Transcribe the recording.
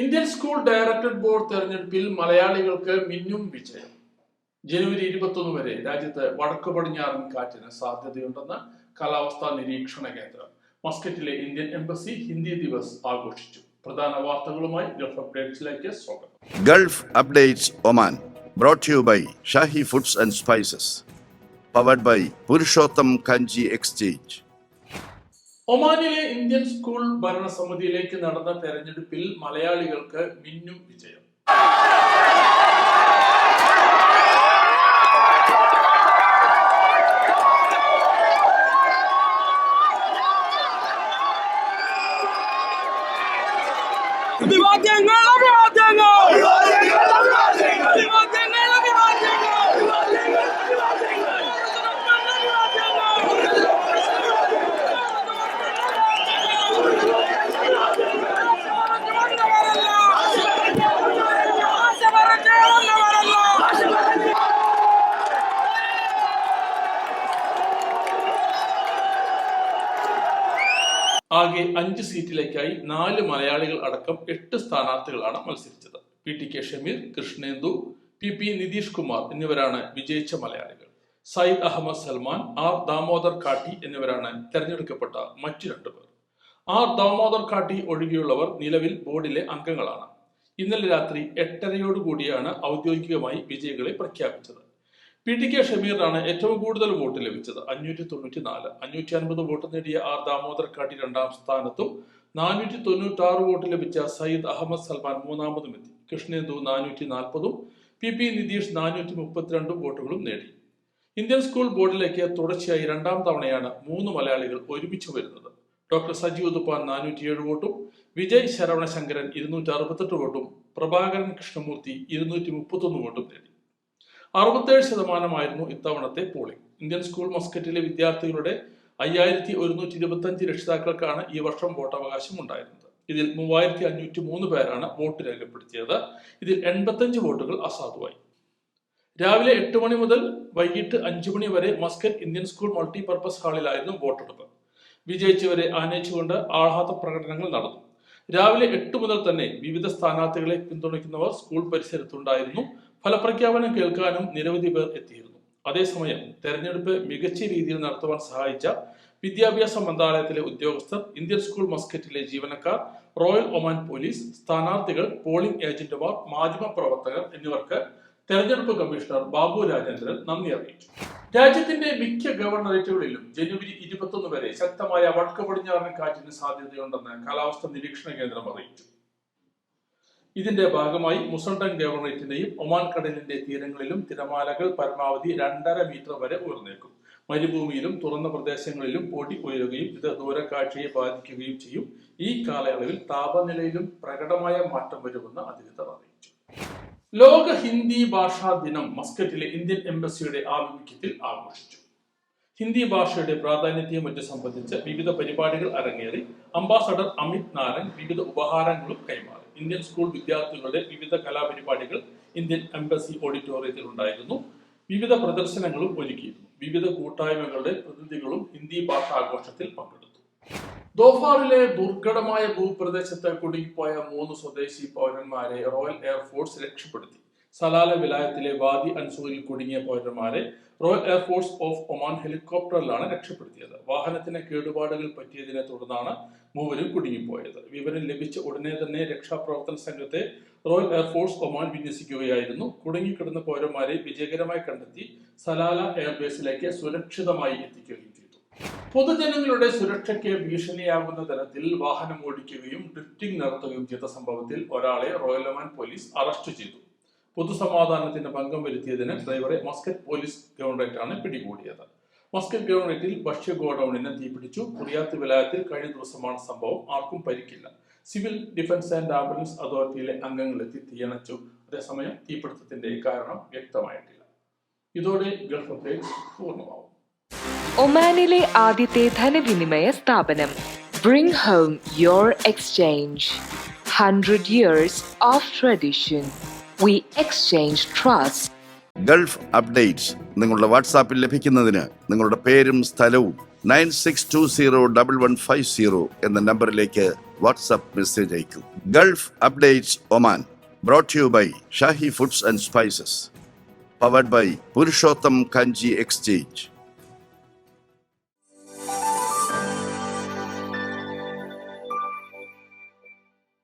Indian school director board തെരഞ്ഞെടുപ്പിൽ മലയാളികൾക്ക് മിന്നും വിജയം. ജനുവരി ഇരുപത്തൊന്ന് വരെ രാജ്യത്ത് വടക്ക് പടിഞ്ഞാറൻ കാറ്റിന് സാധ്യതയുണ്ടെന്ന് കാലാവസ്ഥാ നിരീക്ഷണ കേന്ദ്രം മസ്കറ്റിലെ ഇന്ത്യൻ എംബസി ഹിന്ദി ദിവസ് ആഘോഷിച്ചു. പ്രധാന വാർത്തകളുമായി ഗൾഫ് അപ്ഡേറ്റ്സിലേക്ക് സ്വാഗതം. Gulf Updates Oman brought you by Shahi foods and spices powered by Purushottam Kanji exchange. ഒമാനിലെ ഇന്ത്യൻ സ്കൂൾ ഭരണസമിതിയിലേക്ക് നടന്ന തെരഞ്ഞെടുപ്പിൽ മലയാളികൾക്ക് മിന്നും വിജയം. അഭിവാദ്യങ്ങൾ ആകെ അഞ്ച് സീറ്റിലേക്കായി നാല് മലയാളികൾ അടക്കം എട്ട് സ്ഥാനാർത്ഥികളാണ് മത്സരിച്ചത്. P T K Shameer Krishnendu P P Nitish Kumar എന്നിവരാണ് വിജയിച്ച മലയാളികൾ. സയ്യിദ് അഹമ്മദ് സൽമാൻ ആർ ദാമോദർ കാട്ടി എന്നിവരാണ് തെരഞ്ഞെടുക്കപ്പെട്ട മറ്റു രണ്ടു പേർ. ആർ ദാമോദർ കാട്ടി ഒഴികെയുള്ളവർ നിലവിൽ ബോർഡിലെ അംഗങ്ങളാണ്. ഇന്നലെ രാത്രി എട്ടരയോടുകൂടിയാണ് ഔദ്യോഗികമായി വിജയികളെ പ്രഖ്യാപിച്ചത്. പി ടി കെ ഷമീറിനാണ് ഏറ്റവും കൂടുതൽ വോട്ട് ലഭിച്ചത്. അഞ്ഞൂറ്റി തൊണ്ണൂറ്റി നാല് അഞ്ഞൂറ്റി അൻപത് വോട്ട് നേടിയ ആർ ദാമോദർ കാട്ടി രണ്ടാം സ്ഥാനത്തും നാനൂറ്റി തൊണ്ണൂറ്റി ആറ് വോട്ട് ലഭിച്ച സയ്യിദ് അഹമ്മദ് സൽമാൻ മൂന്നാമതും എത്തി. കൃഷ്ണേന്ദു നാനൂറ്റി നാൽപ്പതും പി പി നിതീഷ് നാനൂറ്റി മുപ്പത്തിരണ്ടും വോട്ടുകളും നേടി. ഇന്ത്യൻ സ്കൂൾ ബോർഡിലേക്ക് തുടർച്ചയായി രണ്ടാം തവണയാണ് മൂന്ന് മലയാളികൾ ഒരുമിച്ച് വരുന്നത്. ഡോക്ടർ സജീവ് തുപ്പാൻ നാനൂറ്റിയേഴ് വോട്ടും വിജയ് ശരവണശങ്കരൻ ഇരുന്നൂറ്റി അറുപത്തെട്ട് വോട്ടും പ്രഭാകരൻ കൃഷ്ണമൂർത്തി ഇരുന്നൂറ്റി മുപ്പത്തൊന്ന് വോട്ടും നേടി. അറുപത്തേഴ് ശതമാനമായിരുന്നു ഇത്തവണത്തെ പോളിംഗ്. ഇന്ത്യൻ സ്കൂൾ മസ്കറ്റിലെ വിദ്യാർത്ഥികളുടെ അയ്യായിരത്തി ഒരുന്നൂറ്റി ഇരുപത്തി അഞ്ച് രക്ഷിതാക്കൾക്കാണ് ഈ വർഷം വോട്ടവകാശം ഉണ്ടായിരുന്നത്. ഇതിൽ മൂവായിരത്തി അഞ്ഞൂറ്റി മൂന്ന് പേരാണ് വോട്ട് രേഖപ്പെടുത്തിയത്. ഇതിൽ എൺപത്തഞ്ച് വോട്ടുകൾ അസാധുവായി. രാവിലെ എട്ട് മണി മുതൽ വൈകിട്ട് അഞ്ചു മണി വരെ മസ്കറ്റ് ഇന്ത്യൻ സ്കൂൾ മൾട്ടിപർപ്പസ് ഹാളിലായിരുന്നു വോട്ടെടുപ്പ്. വിജയിച്ചവരെ ആനയിച്ചുകൊണ്ട് ആഹ്ലാദ പ്രകടനങ്ങൾ നടന്നു. രാവിലെ എട്ട് മുതൽ തന്നെ വിവിധ സ്ഥാനാർത്ഥികളെ പിന്തുണയ്ക്കുന്നവർ സ്കൂൾ പരിസരത്തുണ്ടായിരുന്നു. ഫലപ്രഖ്യാപനം കേൾക്കാനും നിരവധി പേർ എത്തിയിരുന്നു. അതേസമയം തെരഞ്ഞെടുപ്പ് മികച്ച രീതിയിൽ നടത്തുവാൻ സഹായിച്ച വിദ്യാഭ്യാസ മന്ത്രാലയത്തിലെ ഉദ്യോഗസ്ഥർ ഇന്ത്യൻ സ്കൂൾ മസ്കറ്റിലെ ജീവനക്കാർ റോയൽ ഒമാൻ പോലീസ് സ്ഥാനാർത്ഥികൾ പോളിംഗ് ഏജന്റുമാർ മാധ്യമ പ്രവർത്തകർ എന്നിവർക്ക് തെരഞ്ഞെടുപ്പ് കമ്മീഷണർ ബാബു രാജേന്ദ്രൻ നന്ദി അറിയിച്ചു. രാജ്യത്തിന്റെ മിക്ക ഗവർണറേറ്റുകളിലും ജനുവരി ഇരുപത്തൊന്ന് വരെ ശക്തമായ വടക്ക് പടിഞ്ഞാറൻ കാറ്റിന് സാധ്യതയുണ്ടെന്ന് കാലാവസ്ഥാ നിരീക്ഷണ കേന്ദ്രം അറിയിച്ചു. ഇതിന്റെ ഭാഗമായി മുസണ്ടൻ ഗവർണറേറ്റിന്റെയും ഒമാൻ കടലിന്റെ തീരങ്ങളിലും തിരമാലകൾ പരമാവധി രണ്ടര മീറ്റർ വരെ ഉയർന്നേക്കും. മരുഭൂമിയിലും തുറന്ന പ്രദേശങ്ങളിലും പൊടി ഉയരുകയും ഇത് ദൂരക്കാഴ്ചയെ ബാധിക്കുകയും ചെയ്യും. ഈ കാലയളവിൽ താപനിലയിലും പ്രകടമായ മാറ്റം വരുമെന്ന് അധികൃതർ അറിയിച്ചു. ലോക ഹിന്ദി ഭാഷാ ദിനം മസ്കറ്റിലെ ഇന്ത്യൻ എംബസിയുടെ ആഭിമുഖ്യത്തിൽ ആഘോഷിച്ചു. ഹിന്ദി ഭാഷയുടെ പ്രാധാന്യത്തെയും മറ്റു സംബന്ധിച്ച് വിവിധ പരിപാടികൾ അരങ്ങേറി അംബാസഡർ അമിത് നാരൻ വിവിധ ഉപഹാരങ്ങളും കൈമാറി. ഇന്ത്യൻ സ്കൂൾ വിദ്യാർത്ഥികളുടെ വിവിധ കലാപരിപാടികൾ ഇന്ത്യൻ എംബസി ഓഡിറ്റോറിയത്തിൽ ഉണ്ടായിരുന്നു വിവിധ പ്രദർശനങ്ങളും ഒരുക്കിയിരുന്നു. വിവിധ കൂട്ടായ്മകളുടെ പ്രതിനിധികളും ഹിന്ദി ഭാഷ ആഘോഷത്തിൽ പങ്കെടുത്തു. ദോഫാറിലെ ദുർഘടമായ ഭൂപ്രദേശത്ത് കുടുങ്ങിപ്പോയ മൂന്ന് സ്വദേശി പൗരന്മാരെ റോയൽ എയർഫോഴ്സ് രക്ഷപ്പെടുത്തി. സലാല വിലായത്തിലെ വാദി അൻസൂരിൽ കുടുങ്ങിയ പൗരന്മാരെ Royal Air Force of Oman ഹെലികോപ്റ്ററിലാണ് രക്ഷപ്പെടുത്തിയത്. വാഹനത്തിന് കേടുപാടുകൾ പറ്റിയതിനെ തുടർന്നാണ് മൂവരും കുടുങ്ങിപ്പോയത്. വിവരം ലഭിച്ച ഉടനെ തന്നെ രക്ഷാപ്രവർത്തന സംഘത്തെ റോയൽ എയർഫോഴ്സ് ഒമാൻ വിന്യസിക്കുകയായിരുന്നു. കുടുങ്ങിക്കിടന്ന പൗരന്മാരെ വിജയകരമായി കണ്ടെത്തി സലാല എയർബേസിലേക്ക് സുരക്ഷിതമായി എത്തിക്കുകയും ചെയ്തു. പൊതുജനങ്ങളുടെ സുരക്ഷയ്ക്ക് ഭീഷണിയാകുന്ന തരത്തിൽ വാഹനം ഓടിക്കുകയും ഡ്രിഫ്റ്റിംഗ് നടത്തുകയും ചെയ്ത സംഭവത്തിൽ ഒരാളെ റോയൽ ഒമാൻ പോലീസ് അറസ്റ്റ് ചെയ്തു. പൊതുസമാധാനത്തിന് ഭംഗം വരുത്തിയതിന് ഡ്രൈവറെ മസ്കറ്റ് പോലീസ് ഗവർണറേറ്റാണ് പിടികൂടിയത്. മസ്കറ്റ് ഗവൺമെന്റിൽ ഭക്ഷ്യ ഗോഡൌണിന് തീപിടിച്ചു കുറിയാത്ത് വിലയത്തിൽ കഴിഞ്ഞ ദിവസമാണ് സംഭവം. ആർക്കും പരിക്കില്ല. സിവിൽ ഡിഫൻസ് ആൻഡ് ആംബുലൻസ് അതോറിറ്റിയിലെ അംഗങ്ങളെത്തി തീയണച്ചു. അതേസമയം തീപിടുത്തത്തിന്റെ കാരണം വ്യക്തമായിട്ടില്ല. ഇതോടെ ഗൾഫ് അപ്ഡേറ്റ് പൂർണമാവും. ഒമാനിലെ ആദ്യത്തെ ധനവിനിമയ സ്ഥാപനം bring home your exchange hundred years of tradition we exchange trust Gulf Updates നിങ്ങളുടെ വാട്സാപ്പിൽ ലഭിക്കുന്നതിന് നിങ്ങളുടെ പേരും സ്ഥലവും nine six two zero double one five zero എന്ന നമ്പറിലേക്ക് WhatsApp message അയക്കൂ. Gulf Updates Oman brought you by Shahi foods and spices powered by Purushottam Kanji exchange